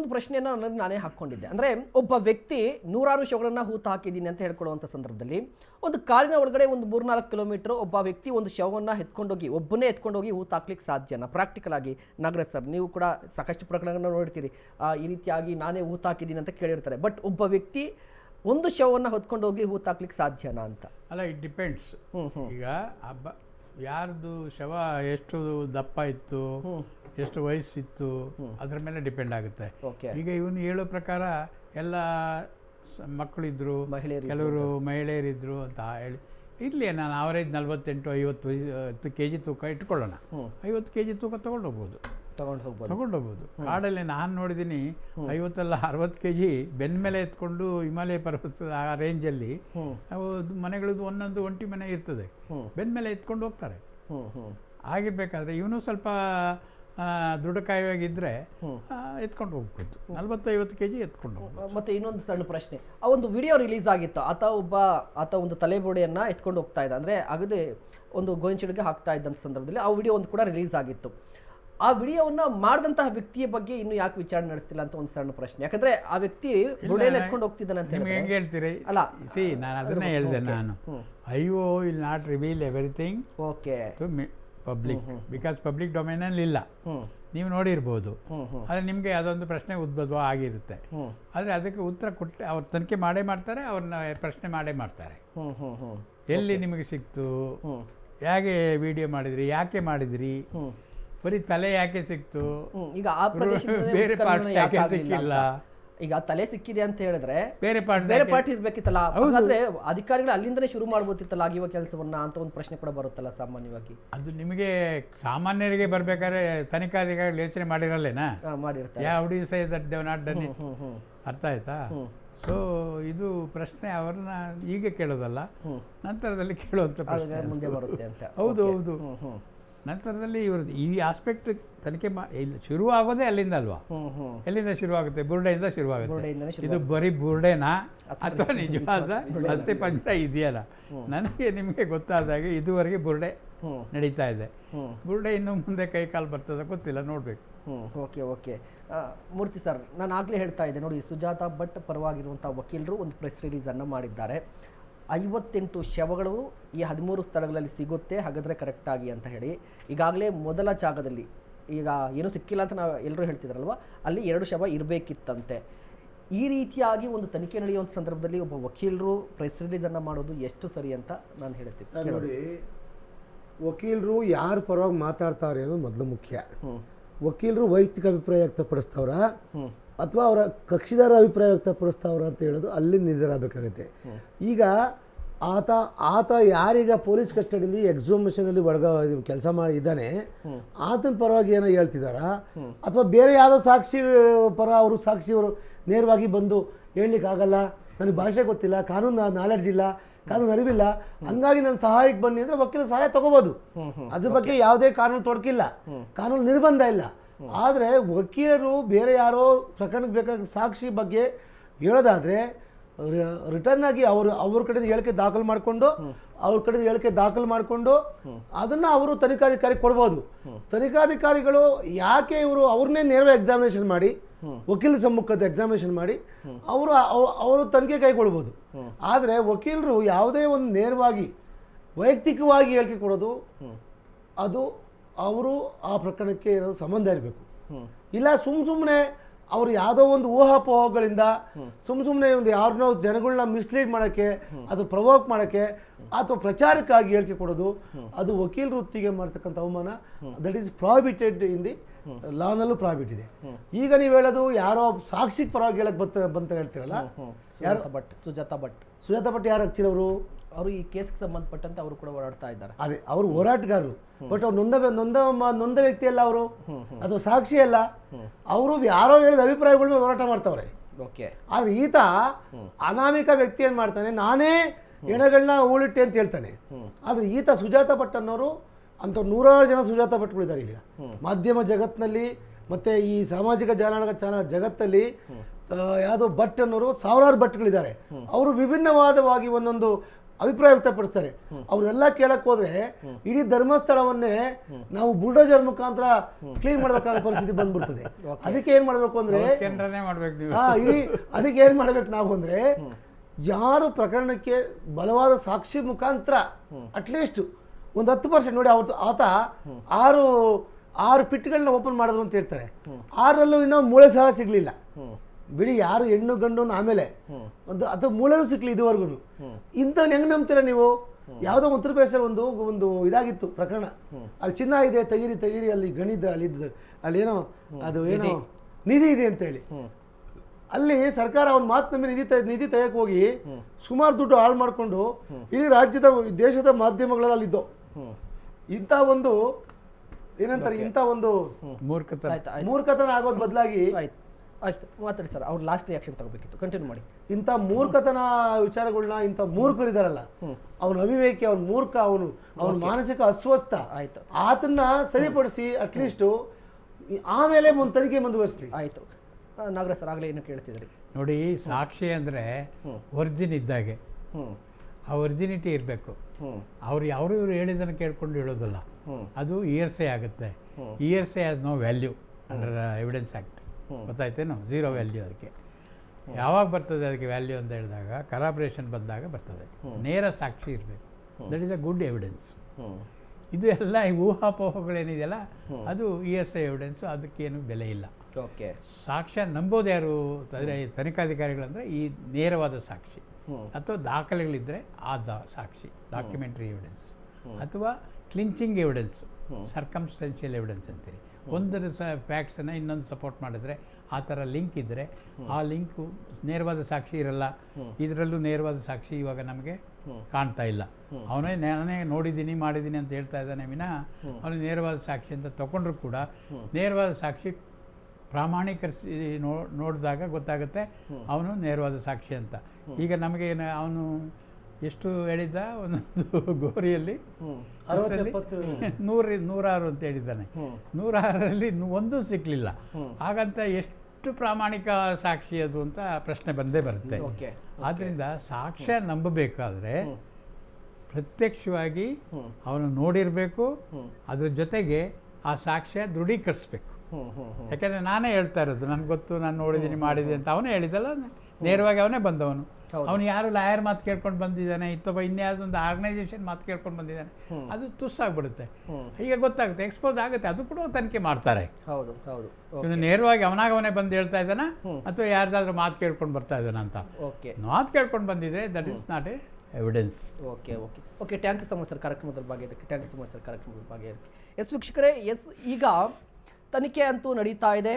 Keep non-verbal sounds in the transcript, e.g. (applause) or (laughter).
ಒಂದು ಪ್ರಶ್ನೆಯನ್ನು ನನಗೆ ನಾನೇ ಹಾಕ್ಕೊಂಡಿದ್ದೆ. ಅಂದರೆ ಒಬ್ಬ ವ್ಯಕ್ತಿ ನೂರಾರು ಶವಗಳನ್ನು ಹೂತು ಹಾಕಿದ್ದೀನಿ ಅಂತ ಹೇಳ್ಕೊಳ್ಳುವಂಥ ಸಂದರ್ಭದಲ್ಲಿ ಒಂದು ಕಾರಿನ ಒಳಗಡೆ ಒಂದು ಮೂರ್ನಾಲ್ಕು ಕಿಲೋಮೀಟರ್ ಒಬ್ಬ ವ್ಯಕ್ತಿ ಒಂದು ಶವವನ್ನು ಎತ್ಕೊಂಡೋಗಿ ಒಬ್ಬನೇ ಎತ್ಕೊಂಡೋಗಿ ಹೂತು ಹಾಕ್ಲಿಕ್ಕೆ ಸಾಧ್ಯನಾ? ಪ್ರಾಕ್ಟಿಕಲ್ ಆಗಿ. ನಾಗರಾಜ್ ಸರ್ ನೀವು ಕೂಡ ಸಾಕಷ್ಟು ಪ್ರಕರಣಗಳನ್ನ ನೋಡ್ತೀರಿ ಈ ರೀತಿಯಾಗಿ ನಾನೇ ಹೂತು ಹಾಕಿದ್ದೀನಿ ಅಂತ ಕೇಳಿರ್ತಾರೆ. ಬಟ್ ಒಬ್ಬ ವ್ಯಕ್ತಿ ಒಂದು ಶವವನ್ನು ಹೊತ್ಕೊಂಡೋಗಿ ಹೂತು ಹಾಕ್ಲಿಕ್ಕೆ ಸಾಧ್ಯನಾ ಅಂತ? ಅಲ್ಲ ಇಟ್ ಡಿಪೆಂಡ್ಸ್ ಈಗ ಹಬ್ಬ ಯಾರ್ದು ಶವ ಎಷ್ಟು ದಪ್ಪ ಇತ್ತು ಎಷ್ಟು ವಯಸ್ಸಿತ್ತು ಅದ್ರ ಮೇಲೆ ಡಿಪೆಂಡ್ ಆಗುತ್ತೆ. ಈಗ ಇವನು ಹೇಳೋ ಪ್ರಕಾರ ಎಲ್ಲ ಮಕ್ಕಳಿದ್ರು ಕೆಲವರು ಮಹಿಳೆಯರಿದ್ರು ಅಂತ ಹೇಳಿ. ಇರಲಿ ನಾನು ಅವರೇಜ್ ನಲ್ವತ್ತೆಂಟು ಐವತ್ತು ಹತ್ತು ಕೆ ಜಿ ತೂಕ ಇಟ್ಕೊಳ್ಳೋಣ. ಐವತ್ತು ಕೆ ಜಿ ತೂಕ ತೊಗೊಂಡು ಹೋಗ್ಬೋದು. ತಗೊಂಡು ಹೋಗ್ಬೋದು. ತಗೊಂಡು ಹೋಗ್ಬೋದು. ಕಾಡಲ್ಲಿ ನಾನು ನೋಡಿದ್ದೀನಿ ಐವತ್ತಲ್ಲ ಅರವತ್ತು ಕೆ ಜಿ ಬೆನ್ನ ಮೇಲೆ ಎತ್ಕೊಂಡು ಹಿಮಾಲಯ ಪರ್ವತದ ಆ ರೇಂಜಲ್ಲಿ ಅವು ಮನೆಗಳದ್ದು ಒಂದೊಂದು ಒಂಟಿ ಮನೆ ಇರ್ತದೆ. ಬೆನ್ಮೇಲೆ ಬೆನ್ನ ಮೇಲೆ ಎತ್ಕೊಂಡು ಹೋಗ್ತಾರೆ. ಆಗಿರ್ಬೇಕಾದ್ರೆ ಇವನು ಸ್ವಲ್ಪ ದೃಢಕಾಯವಾಗಿದ್ದರೆ ಎತ್ಕೊಂಡು ಹೋಗ್ಬೋದು. ನಲ್ವತ್ತೈವತ್ತು ಕೆ ಜಿ ಎತ್ಕೊಂಡು ಹೋಗ್ಬೋದು. ಮತ್ತು ಇನ್ನೊಂದು ಸಣ್ಣ ಪ್ರಶ್ನೆ. ಆ ಒಂದು ವಿಡಿಯೋ ರಿಲೀಸ್ ಆಗಿತ್ತು. ಆತ ಒಬ್ಬ ಆತ ಒಂದು ತಲೆಬೋಡೆಯನ್ನು ಎತ್ಕೊಂಡು ಹೋಗ್ತಾ ಇದ್ದ. ಅಂದರೆ ಅಗದೆ ಒಂದು ಗೋಂಚಿಡಿಗೆ ಹಾಕ್ತಾ ಇದ್ದಂಥ ಸಂದರ್ಭದಲ್ಲಿ ಆ ವಿಡಿಯೋ ಒಂದು ಕೂಡ ರಿಲೀಸ್ ಆಗಿತ್ತು. ಆ ವಿಡಿಯೋವನ್ನ ಮಾಡಿದಂತಹ ವ್ಯಕ್ತಿಯ ಬಗ್ಗೆ ಇನ್ನು ಯಾಕೆ ವಿಚಾರಣೆ ನಡೆಸ್ತಿಲ್ಲ ಅಂತ ಒಂದು ಸಣ್ಣ ಪ್ರಶ್ನೆ. ಯಾಕಂದ್ರೆ ಆ ವ್ಯಕ್ತಿ ಬುಡೇನ ಎತ್ಕೊಂಡು ಹೋಗ್ತಿದ್ದಾನೆ ಅಂತ ನಿಮ್ಗೆ ಹೆಂಗೆ ಹೇಳ್ತೀರಿ? ಅಲ್ಲ ಸಿ ನಾನು ಅದನ್ನೇ ಹೇಳಿದೆ ನಾನು. I oh will not reveal everything okay. To public. Because public ಡೊಮೈನಲ್ಲಿ ಇಲ್ಲ. ನೀವು ನೋಡಿರ್ಬೋದು. ಆದರೆ ನಿಮಗೆ ಅದೊಂದು ಪ್ರಶ್ನೆ ಉದ್ಭವ ಆಗಿರುತ್ತೆ. ಆದರೆ ಅದಕ್ಕೆ ಉತ್ತರ ಕೊಟ್ಟು ಅವ್ರ ತನಿಖೆ ಮಾಡೇ ಮಾಡ್ತಾರೆ ಅವ್ರನ್ನ ಪ್ರಶ್ನೆ ಮಾಡೇ ಮಾಡ್ತಾರೆ. ಎಲ್ಲಿ ನಿಮಗೆ ಸಿಕ್ತು? ಹೇಗೆ ವಿಡಿಯೋ ಮಾಡಿದ್ರಿ? ಯಾಕೆ ಮಾಡಿದ್ರಿ? ಬರೀ ತಲೆ ಯಾಕೆ ಸಿಕ್ತು? ಈಗ ಆ ಪ್ರದೇಶದಲ್ಲಿ (laughs) ಬೇರೆ parts ಯಾಕೆ ಸಿಕ್ಕಿಲ್ಲ? ಈಗ ತಲೆ ಸಿಕ್ಕಿದೆ ಅಂತ ಹೇಳಿದ್ರೆ ಬೇರೆ ಪಾರ್ಟ್ ಬೇರೆ ಪಾರ್ಟಿ ಇರ್ಬೇಕಿತ್ತಲ್ಲ? ಹಾಗಾದ್ರೆ ಅಧಿಕಾರಿಗಳು ಅಲ್ಲಿಂದಲೇ ಶುರು ಮಾಡ್ಬೋದಿತ್ತಲ್ಲ ಆಗಿರುವ ಕೆಲಸವನ್ನ ಅಂತ ಒಂದು ಪ್ರಶ್ನೆ ಕೂಡ ಬರುತ್ತಲ್ಲ ಸಾಮಾನ್ಯವಾಗಿ? ಅದು ನಿಮಗೆ ಸಾಮಾನ್ಯರಿಗೆ ಬರ್ಬೇಕಾದ್ರೆ ತನಿಖಾಧಿಕಾರಿಗಳು ಯೋಚನೆ ಮಾಡಿರಲ್ಲೇನಾ? ಮಾಡಿರ್ತಾರೆ. ಯಾವ decide that they've not done hmm hmm hmm. ಅರ್ಥ ಆಯ್ತಾ. ಸೊ ಇದು ಪ್ರಶ್ನೆ ಅವ್ರನ್ನ ಈಗ ಕೇಳೋದಲ್ಲ. ನಂತರದಲ್ಲಿ ಕೇಳುವಂತ ಮುಂದೆ ಬರುತ್ತೆ ಅಂತ. ಹೌದು ಹೌದು. ನಂತರದಲ್ಲಿ ಇವ್ರದ್ದು ಈ ಆಸ್ಪೆಕ್ಟ್ ತನಿಖೆ ಮಾ ಇಲ್ಲಿ ಶುರು ಆಗೋದೇ ಅಲ್ಲಿಂದ ಅಲ್ವಾ? ಎಲ್ಲಿಂದ ಶುರುವಾಗುತ್ತೆ? ಬುರ್ಡೆಯಿಂದ ಶುರುವಾಗುತ್ತೆ. ಇದು ಬರೀ ಬುರ್ಡೆನಾ? ಅಥವಾ ನಿಜವಾದ ಅಸ್ಥಿ ಪಂಜರ ಇದೆಯಲ್ಲ? ನನಗೆ ನಿಮಗೆ ಗೊತ್ತಾದಾಗ ಇದುವರೆಗೆ ಬುರ್ಡೆ ನಡೀತಾ ಇದೆ. ಬುರ್ಡೆ ಇನ್ನು ಮುಂದೆ ಕೈ ಕಾಲು ಬರ್ತದೆ ಗೊತ್ತಿಲ್ಲ ನೋಡ್ಬೇಕು. Hmm okay okay. Murthy sir ನಾನು ಆಗಲೇ ಹೇಳ್ತಾ ಇದ್ದೆ ನೋಡಿ ಸುಜಾತ ಭಟ್ ಪರವಾಗಿರುವಂಥ ವಕೀಲರು ಒಂದು ಪ್ರೆಸ್ ರಿಲೀಸನ್ನು ಮಾಡಿದ್ದಾರೆ. ಐವತ್ತೆಂಟು ಶವಗಳು ಈ ಹದಿಮೂರು ಸ್ಥಳಗಳಲ್ಲಿ ಸಿಗುತ್ತೆ ಹಾಗಾದರೆ ಕರೆಕ್ಟಾಗಿ ಅಂತ ಹೇಳಿ. ಈಗಾಗಲೇ ಮೊದಲ ಜಾಗದಲ್ಲಿ ಈಗ ಏನೂ ಸಿಕ್ಕಿಲ್ಲ ಅಂತ ನಾವು ಎಲ್ಲರೂ ಹೇಳ್ತಿದ್ರಲ್ವ? ಅಲ್ಲಿ ಎರಡು ಶವ ಇರಬೇಕಿತ್ತಂತೆ. ಈ ರೀತಿಯಾಗಿ ಒಂದು ತನಿಖೆ ನಡೆಯುವಂಥ ಸಂದರ್ಭದಲ್ಲಿ ಒಬ್ಬ ವಕೀಲರು ಪ್ರೆಸ್ ರಿಲೀಸನ್ನು ಮಾಡೋದು ಎಷ್ಟು ಸರಿ ಅಂತ ನಾನು ಹೇಳ್ತೀನಿ ನೋಡಿ ವಕೀಲರು ಯಾರ ಪರವಾಗಿ ಮಾತಾಡ್ತಾರೆ ಅನ್ನೋದು ಮೊದಲು ಮುಖ್ಯ. ಹ್ಞೂ ವಕೀಲರು ವೈಯಕ್ತಿಕ ಅಭಿಪ್ರಾಯ ವ್ಯಕ್ತಪಡಿಸ್ತವ್ರ. ಅಥವಾ ಅವರ ಕಕ್ಷಿದಾರ ಅಭಿಪ್ರಾಯ ಅವರು ಅಂತ ಹೇಳೋದು ಅಲ್ಲಿ ನಿರ್ಧಾರ ಆಗಬೇಕಾಗುತ್ತೆ ಈಗ ಆತ ಆತ ಯಾರೀಗ ಪೊಲೀಸ್ ಕಸ್ಟಡಿಯಲ್ಲಿ ಎಕ್ಸಾಮಿಷನಲ್ಲಿ ಒಳಗ ಕೆಲಸ ಮಾಡಿ ಇದ್ದಾನೆ ಆತನ ಪರವಾಗಿ ಏನೋ ಹೇಳ್ತಿದಾರಾ ಅಥವಾ ಬೇರೆ ಯಾವುದೋ ಸಾಕ್ಷಿ ಪರ ಅವರು ಸಾಕ್ಷಿಯವರು ನೇರವಾಗಿ ಬಂದು ಹೇಳಲಿಕ್ಕಾಗಲ್ಲ? ನನಗೆ ಭಾಷೆ ಗೊತ್ತಿಲ್ಲ ಕಾನೂನು ನಾಲೆಡ್ಜ್ ಇಲ್ಲ ಕಾನೂನು ಅರಿವಿಲ್ಲ ಹಂಗಾಗಿ ನನ್ನ ಸಹಾಯಕ್ಕೆ ಬನ್ನಿ ಅಂದರೆ ವಕೀಲ ಸಹಾಯ ತಗೋಬೋದು. ಅದ್ರ ಬಗ್ಗೆ ಯಾವುದೇ ಕಾನೂನು ತೊಡಕಿಲ್ಲ. ಕಾನೂನು ನಿರ್ಬಂಧ ಇಲ್ಲ. ಆದರೆ ವಕೀಲರು ಬೇರೆ ಯಾರೋ ಪ್ರಕರಣಕ್ಕೆ ಬೇಕಾದ ಸಾಕ್ಷಿ ಬಗ್ಗೆ ಹೇಳೋದಾದರೆ ರಿಟರ್ನ್ ಆಗಿ ಅವರು, ಅವ್ರ ಕಡೆಯಿಂದ ಹೇಳಿಕೆ ದಾಖಲು ಮಾಡಿಕೊಂಡು, ಅವ್ರ ಕಡೆಯಿಂದ ಹೇಳಿಕೆ ದಾಖಲು ಮಾಡಿಕೊಂಡು, ಅದನ್ನು ಅವರು ತನಿಖಾಧಿಕಾರಿ ಕೊಡ್ಬೋದು. ತನಿಖಾಧಿಕಾರಿಗಳು ಯಾಕೆ ಇವರು ಅವ್ರನ್ನೇ ನೇರವಾಗಿ ಎಕ್ಸಾಮಿನೇಷನ್ ಮಾಡಿ, ವಕೀಲ ಸಮ್ಮುಖದ ಎಕ್ಸಾಮಿನೇಷನ್ ಮಾಡಿ, ಅವರು ಅವರು ತನಿಖೆ ಕೈಗೊಳ್ಬೋದು. ಆದರೆ ವಕೀಲರು ಯಾವುದೇ ಒಂದು ನೇರವಾಗಿ ವೈಯಕ್ತಿಕವಾಗಿ ಹೇಳಿಕೆ ಕೊಡೋದು, ಅದು ಅವರು ಆ ಪ್ರಕರಣಕ್ಕೆ ಏನೋ ಸಂಬಂಧ ಇರಬೇಕು. ಇಲ್ಲ ಸುಮ್ ಸುಮ್ಮನೆ ಅವ್ರು ಯಾವುದೋ ಒಂದು ಊಹಾಪೋಹಗಳಿಂದ ಸುಮ್ ಸುಮ್ಮನೆ ಒಂದು ಯಾರನ್ನೋ ಜನಗಳನ್ನ ಮಿಸ್ಲೀಡ್ ಮಾಡೋಕ್ಕೆ ಅದು ಪ್ರವೋಕ್ ಮಾಡೋಕ್ಕೆ ಅಥವಾ ಪ್ರಚಾರಕ್ಕಾಗಿ ಹೇಳಿಕೆ ಕೊಡೋದು ಅದು ವಕೀಲ ವೃತ್ತಿಗೆ ಮಾಡ್ತಕ್ಕಂಥ ಅವಮಾನ that is prohibited in the ಲಾನಲ್ಲೂ prohibit ಇದೆ. ಈಗ ನೀವು ಹೇಳೋದು ಯಾರೋ ಸಾಕ್ಷಿ ಪರವಾಗಿ ಹೇಳಕ್ ಬಂತ ಬಂತ ಹೇಳ್ತೀರಲ್ಲ? ಸುಜಾತ ಭಟ್ ಸುಜಾತಾ ಭಟ್. ಸುಜಾತಾ ಭಟ್ ಯಾರು ಹಚ್ಚಿರವರು ಅವರು ಈ ಕೇಸ್ಗೆ ಸಂಬಂಧಪಟ್ಟಂತೆ ಅವರು ಕೂಡ ಓಡಾಡ್ತಾ ಇದ್ದಾರೆ. ಅದೇ ಅವರು ಹೋರಾಟಗಾರರು. ಬಟ್ ಅವ್ರು ನೊಂದ ನೊಂದ ನೊಂದ ವ್ಯಕ್ತಿ ಅಲ್ಲ ಅವರು. ಅದು ಸಾಕ್ಷಿ ಅಲ್ಲ. ಅವರು ಯಾರೋ ಹೇಳಿದ ಅಭಿಪ್ರಾಯಗಳನ್ನ ಹೋರಾಟ ಮಾಡ್ತಾವ್ರೆ. ಓಕೆ. ಆದ್ರೆ ಈತ ಅನಾಮಿಕ ವ್ಯಕ್ತಿ ಏನ್ ಮಾಡ್ತಾನೆ ನಾನೇ ಹೆಣಗಳನ್ನ ಉಳಿಟ್ಟೆ ಅಂತ ಹೇಳ್ತಾನೆ. ಆದ್ರೆ ಈತ ಸುಜಾತ ಭಟ್ ಅನ್ನೋರು ಅಂತ ನೂರಾರು ಜನ ಸುಜಾತ ಭಟ್ಗಳಿದ್ದಾರೆ ಇಲ್ಲಿ ಮಾಧ್ಯಮ ಜಗತ್ತಿನಲ್ಲಿ ಮತ್ತೆ ಈ ಸಾಮಾಜಿಕ ಜಾಲತಾಣ ಚಾನಲ್ ಜಗತ್ತಲ್ಲಿ ಯಾವುದು ಭಟ್ ಅನ್ನೋರು ಸಾವಿರಾರು ಭಟ್ಗಳಿದ್ದಾರೆ ಅವರು ವಿಭಿನ್ನವಾದವಾಗಿ ಒಂದೊಂದು ಅಭಿಪ್ರಾಯ ವ್ಯಕ್ತಪಡಿಸ್ತಾರೆ. ಅವ್ರನ್ನೆಲ್ಲ ಕೇಳಕ್ ಹೋದ್ರೆ ಇಡೀ ಧರ್ಮಸ್ಥಳವನ್ನೇ ನಾವು ಬುಲ್ಡೋಜರ್ ಮುಖಾಂತರ ಕ್ಲೀನ್ ಮಾಡಬೇಕಾದ ಪರಿಸ್ಥಿತಿ ಬಂದ್ಬಿಡ್ತದೆ. (laughs) ಅದಕ್ಕೆ ಏನ್ ಮಾಡ್ಬೇಕು ಅಂದ್ರೆ ಇಡೀ ಅದಕ್ಕೆ ಏನ್ ಮಾಡ್ಬೇಕು ನಾವು ಅಂದ್ರೆ ಯಾರು ಪ್ರಕರಣಕ್ಕೆ ಬಲವಾದ ಸಾಕ್ಷಿ ಮುಖಾಂತರ ಅಟ್ಲೀಸ್ಟ್ ಒಂದು ಹತ್ತು ಪರ್ಸೆಂಟ್ ನೋಡಿ ಅವತ್ತು ಆತ ಆರು ಆರು ಪಿಟ್ಗಳನ್ನ ಓಪನ್ ಮಾಡಿದ್ರು ಅಂತ ಹೇಳ್ತಾರೆ. ಆರಲ್ಲೂ ಇನ್ನೂ ಮೂಳೆ ಸಹ ಸಿಗ್ಲಿಲ್ಲ. ಬಿಡಿ ಯಾರು ಹೆಣ್ಣು ಗಂಡು ಆಮೇಲೆ ಒಂದು ಅದು ಮೂಳೆನೂ ಸಿಕ್ಲಿ ಇದುವರೆಗೂ ಇಂಥವ್ನ ಹೆಂಗ್ ನಂಬ್ತೀರಾ ನೀವು? ಯಾವುದೋ ಉತ್ತರ ಪ್ರದೇಶ ಒಂದು ಒಂದು ಇದಾಗಿತ್ತು ಪ್ರಕರಣ. ಅಲ್ಲಿ ಚಿನ್ನ ಇದೆ ತೆಗೀರಿ ತೆಗೀರಿ ಅಲ್ಲಿ ಗಣಿದ ಅಲ್ಲಿ ಇದ್ದ- ಅಲ್ಲಿ ಏನೋ ಅದು ಏನೋ ನಿಧಿ. ಇದೆ ಅಂತ ಹೇಳಿ. ಅಲ್ಲಿ ಸರ್ಕಾರ ಅವ್ನ ಮಾತು ನಂಬಿ ನಿಧಿ ತೆ- ನಿಧಿ ತೆಗೆಯಕ್ಕೆ ಹೋಗಿ ಸುಮಾರು ದುಡ್ಡು ಹಾಳು ಮಾಡಿಕೊಂಡು ಇಡೀ ರಾಜ್ಯದ ದೇಶದ ಮಾಧ್ಯಮಗಳಲ್ಲಿ ಅಲ್ಲಿದ್ದವು. ಇಂಥ ಒಂದು ಏನಂತಾರೆ ಇಂಥ ಒಂದು ಮೂರ್ಖತನ. ಮೂರ್ಖತನ ಆಗೋದ್ ಬದಲಾಗಿ ಆಯ್ತು ಆಯ್ತು. ಮಾತಾಡಿ ಸರ್ ಅವ್ರು ಲಾಸ್ಟ್ ರಿಯಾಕ್ಷನ್ ತಗೋಬೇಕಿತ್ತು. ಕಂಟಿನ್ಯೂ ಮಾಡಿ. ಇಂಥ ಮೂರ್ಖತನ ವಿಚಾರಗಳನ್ನ ಇಂಥ ಮೂರ್ಖರಿದಾರಲ್ಲ ಅವನ ಅವಿವೇಕಿ ಅವ್ನ ಮೂರ್ಖ ಅವನು ಅವನ ಮಾನಸಿಕ ಅಸ್ವಸ್ಥ ಆಯ್ತು. ಆತನ್ನ ಸರಿಪಡಿಸಿ ಅಟ್ಲೀಸ್ಟ್ ಆಮೇಲೆ ಒಂದು ತನಿಖೆ ಮುಂದುವರಿಸಲಿ. ಆಯಿತು. ನಾಗರಾಜ್ ಸರ್ ಆಗಲೇ ಏನು ಕೇಳ್ತಿದ್ರಿ. ನೋಡಿ ಸಾಕ್ಷಿ ಅಂದರೆ ಒರ್ಜಿನ್ ಇದ್ದಾಗೆ. ಆ ಒರಿಜಿನಿಟಿ ಇರಬೇಕು. ಅವ್ರು ಯಾರು ಇವರು ಹೇಳಿದ್ದನ್ನು ಕೇಳ್ಕೊಂಡು ಹೇಳೋದಲ್ಲ. ಅದು ಇಯರ್ಸೆ ಆಗುತ್ತೆ. Hearsay has no value under evidence act ಗೊತ್ತಾಯ್ತೇನೋ? Zero value ಅದಕ್ಕೆ. ಯಾವಾಗ ಬರ್ತದೆ ಅದಕ್ಕೆ ವ್ಯಾಲ್ಯೂ ಅಂತ ಹೇಳಿದಾಗ ಕರಾಬ್ರೇಷನ್ ಬಂದಾಗ ಬರ್ತದೆ. ನೇರ ಸಾಕ್ಷಿ ಇರಬೇಕು. That is a good evidence ಇದು ಎಲ್ಲ ಈ ಊಹಾಪೋಹಗಳೇನಿದೆಯಲ್ಲ ಅದು ಇ ಎಸ್ ಐ ಎವಿಡೆನ್ಸು ಅದಕ್ಕೇನು ಬೆಲೆ ಇಲ್ಲ. ಓಕೆ. ಸಾಕ್ಷ್ಯ ನಂಬೋದು ಯಾರು? ಅಂದರೆ ತನಿಖಾಧಿಕಾರಿಗಳಂದರೆ ಈ ನೇರವಾದ ಸಾಕ್ಷಿ. ಅಥವಾ ದಾಖಲೆಗಳಿದ್ದರೆ ಆ ದಾ ಸಾಕ್ಷಿ ಡಾಕ್ಯುಮೆಂಟ್ರಿ ಎವಿಡೆನ್ಸ್ ಅಥವಾ ಕ್ಲಿಂಚಿಂಗ್ ಎವಿಡೆನ್ಸು ಸರ್ಕಮ್ಸ್ಟೆನ್ಷಿಯಲ್ ಎವಿಡೆನ್ಸ್ ಅಂತೀರಿ. ಒಂದರ ಸ ಫ್ಯಾಕ್ಟ್ಸನ್ನು ಇನ್ನೊಂದು ಸಪೋರ್ಟ್ ಮಾಡಿದ್ರೆ ಆ ಥರ ಲಿಂಕ್ ಇದ್ದರೆ ಆ ಲಿಂಕು ನೇರವಾದ ಸಾಕ್ಷಿ ಇರಲ್ಲ. ಇದರಲ್ಲೂ ನೇರವಾದ ಸಾಕ್ಷಿ ಇವಾಗ ನಮಗೆ ಕಾಣ್ತಾ ಇಲ್ಲ. ಅವನೇ ನಾನೇ ನೋಡಿದ್ದೀನಿ ಮಾಡಿದ್ದೀನಿ ಅಂತ ಹೇಳ್ತಾ ಇದ್ದಾನೆ ವಿನಃ. ಅವನು ನೇರವಾದ ಸಾಕ್ಷಿ ಅಂತ ತಗೊಂಡ್ರು ಕೂಡ ನೇರವಾದ ಸಾಕ್ಷಿ ಪ್ರಾಮಾಣೀಕರಿಸಿ ನೋ ನೋಡಿದಾಗ ಗೊತ್ತಾಗುತ್ತೆ ಅವನು ನೇರವಾದ ಸಾಕ್ಷಿ ಅಂತ. ಈಗ ನಮಗೆ ಅವನು ಎಷ್ಟು ಹೇಳಿದ್ದ? ಒಂದೊಂದು (laughs) ಗೋರಿಯಲ್ಲಿ ನೂರ ನೂರಾರು ಅಂತ ಹೇಳಿದ್ದಾನೆ. ನೂರಾರಲ್ಲಿ ಒಂದೂ ಸಿಕ್ಕಲಿಲ್ಲ ಹಾಗಂತ ಎಷ್ಟು ಪ್ರಾಮಾಣಿಕ ಸಾಕ್ಷಿ ಅದು ಅಂತ ಪ್ರಶ್ನೆ ಬಂದೇ ಬರುತ್ತೆ. ಆದ್ದರಿಂದ ಸಾಕ್ಷ್ಯ ನಂಬಬೇಕಾದ್ರೆ ಪ್ರತ್ಯಕ್ಷವಾಗಿ ಅವನು ನೋಡಿರಬೇಕು ಅದ್ರ ಜೊತೆಗೆ ಆ ಸಾಕ್ಷ್ಯ ದೃಢೀಕರಿಸ್ಬೇಕು. ಯಾಕಂದರೆ ನಾನೇ ಹೇಳ್ತಾ ಇರೋದು ನನಗೆ ಗೊತ್ತು ನಾನು ನೋಡಿದ್ದೀನಿ ಮಾಡಿದ್ದೀನಿ ಅಂತ. ಅವನೇ ಹೇಳಿದಲ್ಲ ನೇರವಾಗಿ ಅವನೇ ಬಂದವನು. ಅವನು ಯಾರು ಲಾಯರ್ ಮಾತು ಕೇಳ್ಕೊಂಡು ಬಂದಿದ್ದಾನೆ ಇತ್ತೊಬ್ಬ ಇನ್ಯಾವುದೋ ಒಂದು ಆರ್ಗನೈಸೇಷನ್ ಮಾತು ಕೇಳ್ಕೊಂಡು ಬಂದಿದ್ದಾನೆ ಅದು ತುಸ್ಸಾಗ್ಬಿಡುತ್ತೆ. ಈಗ ಗೊತ್ತಾಗುತ್ತೆ ಎಕ್ಸ್ಪೋಸ್ ಆಗುತ್ತೆ ಅದು ಕೂಡ ತನಿಖೆ ಮಾಡ್ತಾರೆ. ಹೌದು ಹೌದು. ಇವನು ನೇರವಾಗಿ ಅವನಾಗ ಅವನೇ ಬಂದು ಹೇಳ್ತಾ ಇದ್ದಾನ ಅಥವಾ ಯಾರ್ದಾದ್ರೂ ಮಾತು ಕೇಳ್ಕೊಂಡು ಬರ್ತಾ ಇದ್ದಾನ ಅಂತ. ಓಕೆ ಮಾತು ಕೇಳ್ಕೊಂಡು ಬಂದಿದ್ರೆ that is not a evidence okay okay okay thank you so much sir ಇದಕ್ಕೆ thank you so much sir ಕಾರ್ಯಕ್ರಮದ ಬಗ್ಗೆ ಎಸ್ ವೀಕ್ಷಕರೇ ಎಸ್ ಈಗ ತನಿಖೆ ಅಂತೂ ನಡೀತಾ ಇದೆ.